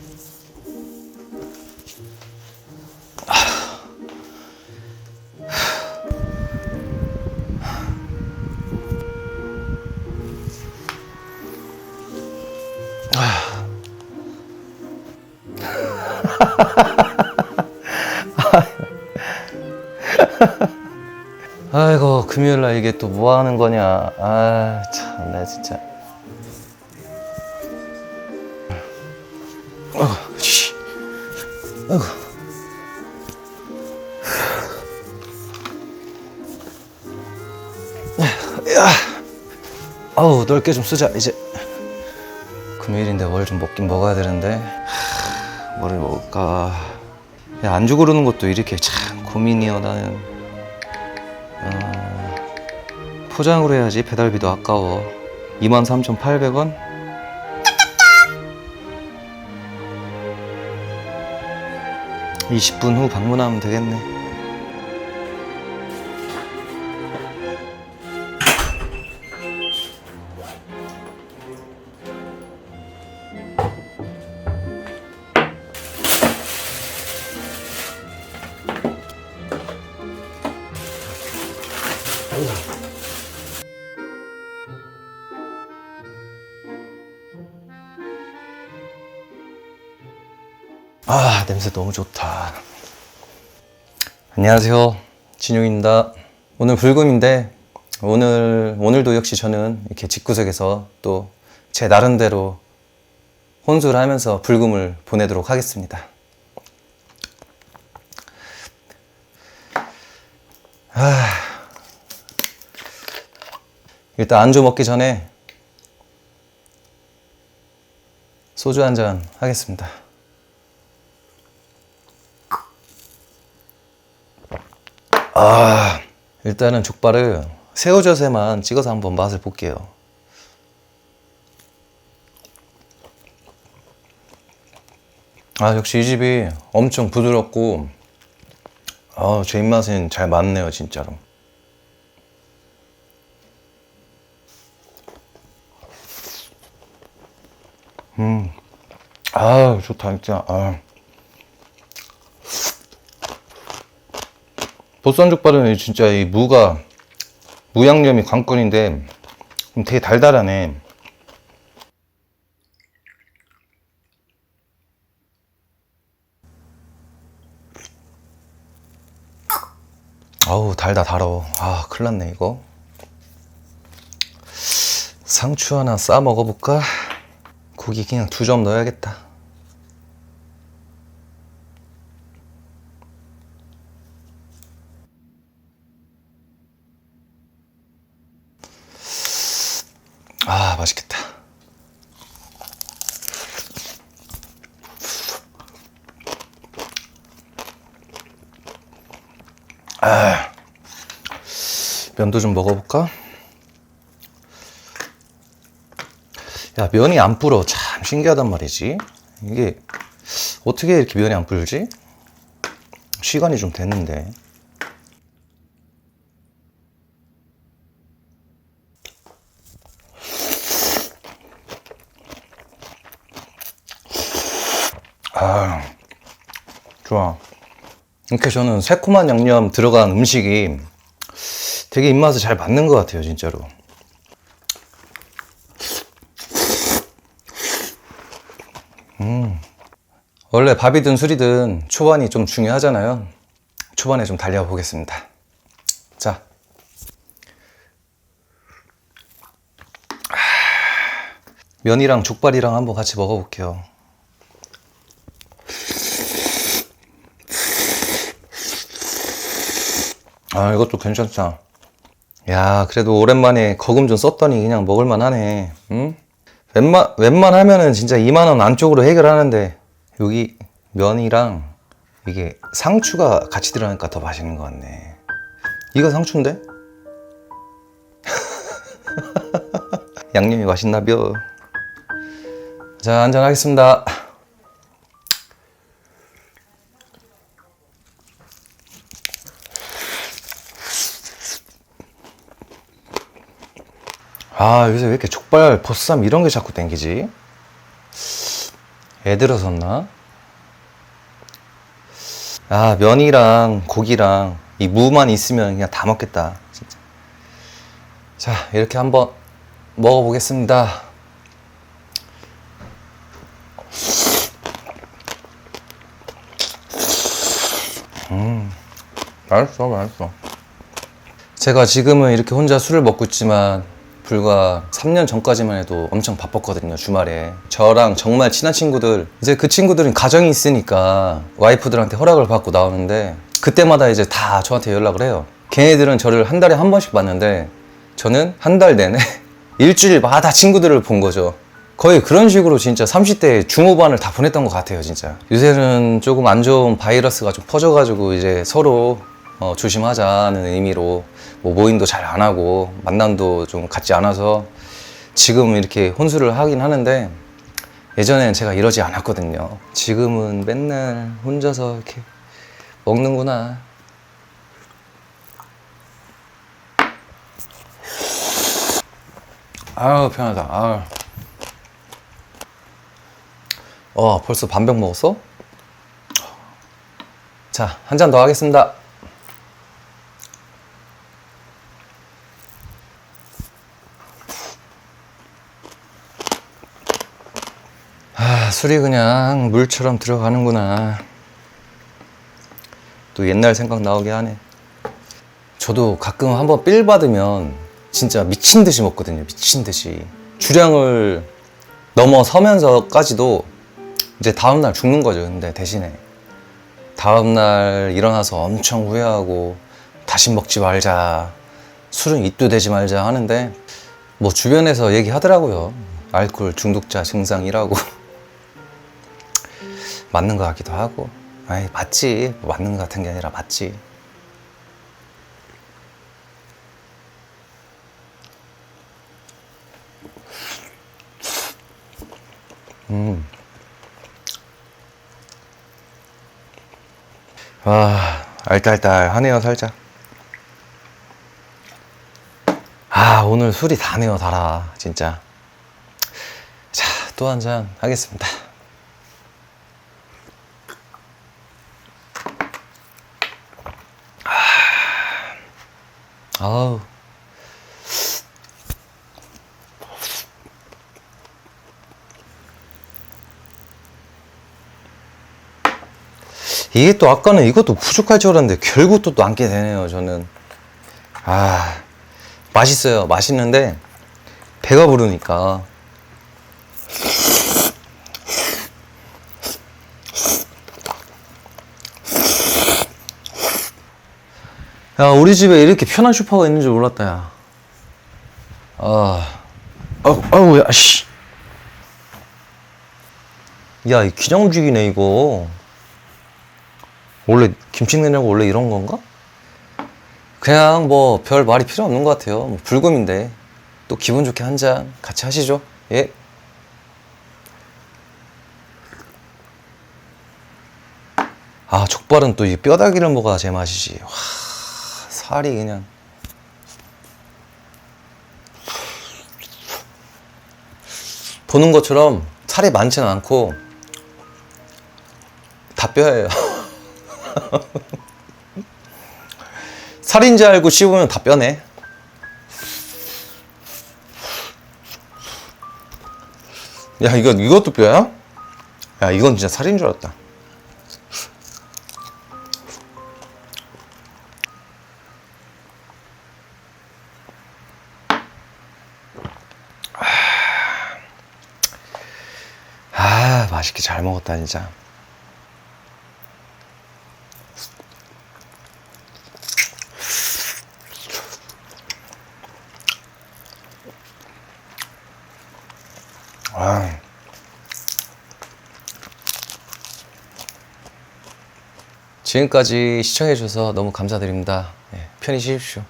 아이고 금요일 날 이게 또 뭐 하는 거냐. 아 참 나 진짜 아이고. 야 아우 넓게 좀 쓰자 이제. 금요일인데 뭘좀 먹긴 먹어야 되는데. 하, 뭐를 먹을까. 야 안주 고르는 것도 이렇게 참 고민이여 나는. 포장으로 해야지. 배달비도 아까워. 23,800원? (20분) 후 방문하면 되겠네 아 냄새 너무 좋다. 안녕하세요. 진용입니다. 오늘 불금인데 오늘 오늘도 역시 저는 이렇게 집구석에서 또 제 나름대로 혼술을 하면서 불금을 보내도록 하겠습니다. 아. 일단 안주 먹기 전에 소주 한 잔 하겠습니다. 아, 일단은 족발을 새우젓에만 찍어서 한번 맛을 볼게요. 아, 역시 이 집이 엄청 부드럽고, 아, 제 입맛엔 잘 맞네요, 진짜로. 아, 좋다, 진짜. 아. 보쌈족발은 진짜 이 무가 무양념이 관건인데 좀 되게 달달하네. 아우 달다 달어. 아 큰일 났네 이거. 상추 하나 싸 먹어볼까? 고기 그냥 두 점 넣어야겠다. 아, 맛있겠다. 아, 면도 좀 먹어볼까? 야, 면이 안 불어. 참 신기하단 말이지. 이게 어떻게 이렇게 면이 안 불지? 시간이 좀 됐는데. 아, 좋아. 이렇게 저는 새콤한 양념 들어간 음식이 되게 입맛에 잘 맞는 것 같아요, 진짜로. 음. 원래 밥이든 술이든 초반이 좀 중요하잖아요. 초반에 좀 달려보겠습니다. 자. 아, 면이랑 족발이랑 한번 같이 먹어볼게요. 아, 이것도 괜찮다. 야, 그래도 오랜만에 거금 좀 썼더니 그냥 먹을만 하네. 응? 웬만, 웬만하면은 진짜 2만원 안쪽으로 해결하는데, 여기 면이랑 이게 상추가 같이 들어가니까 더 맛있는 것 같네. 이거 상추인데? 양념이 맛있나벼. 자, 한잔 하겠습니다. 아, 요새 왜 이렇게 족발, 보쌈 이런 게 자꾸 땡기지? 애 들어섰나? 아, 면이랑 고기랑 이 무만 있으면 그냥 다 먹겠다. 진짜. 자, 이렇게 한번 먹어보겠습니다. 음, 맛있어, 맛있어. 제가 지금은 이렇게 혼자 술을 먹고 있지만 불과 3년 전까지만 해도 엄청 바빴거든요 주말에. 저랑 정말 친한 친구들 이제 그 친구들은 가정이 있으니까 와이프들한테 허락을 받고 나오는데 그때마다 이제 다 저한테 연락을 해요. 걔네들은 저를 한 달에 한 번씩 봤는데 저는 한 달 내내 일주일마다 친구들을 본 거죠. 거의 그런 식으로 진짜 30대 중후반을 다 보냈던 것 같아요 진짜. 요새는 조금 안 좋은 바이러스가 좀 퍼져가지고 이제 서로 어, 조심하자는 의미로 뭐 모임도 잘 안 하고 만남도 좀 같지 않아서 지금 이렇게 혼술을 하긴 하는데 예전엔 제가 이러지 않았거든요. 지금은 맨날 혼자서 이렇게 먹는구나. 아유 편하다. 아유. 어 벌써 반병 먹었어? 자 한 잔 더 하겠습니다. 아, 술이 그냥 물처럼 들어가는구나. 또 옛날 생각 나오게 하네. 저도 가끔 한번 삘 받으면 진짜 미친 듯이 먹거든요. 미친 듯이. 주량을 넘어서면서까지도 이제 다음날 죽는 거죠. 근데 대신에. 다음날 일어나서 엄청 후회하고 다시 먹지 말자. 술은 입도 대지 말자 하는데 뭐 주변에서 얘기하더라고요. 알코올 중독자 증상이라고. 맞는 것 같기도 하고. 아이, 맞지. 뭐 맞는 것 같은 게 아니라 맞지. 음. 아, 알딸딸하네요, 살짝. 아, 오늘 술이 다네요, 달아. 진짜. 자, 또 한 잔 하겠습니다. 아우. 이게 또 아까는 이것도 부족할 줄 알았는데 결국 또 남게 되네요, 저는. 아, 맛있어요. 맛있는데 배가 부르니까. 야, 우리 집에 이렇게 편한 슈퍼가 있는 줄 몰랐다, 야. 아, 아우, 아우, 야, 씨. 야, 이 기정죽이네, 이거. 원래 김치냉장고 원래 이런 건가? 그냥 뭐 별 말이 필요 없는 것 같아요. 뭐 불금인데 또 기분 좋게 한 잔 같이 하시죠. 예. 아 족발은 또 이 뼈다귀를 먹어야 제 맛이지. 와 살이 그냥. 보는 것처럼 살이 많지는 않고 다 뼈예요. 살인지 알고 씹으면 다 뼈네. 야, 이거, 이것도 뼈야? 야, 이건 진짜 살인 줄 알았다. 맛있게 잘 먹었다, 진짜. 아. 지금까지 시청해주셔서 너무 감사드립니다. 예, 편히 쉬십시오.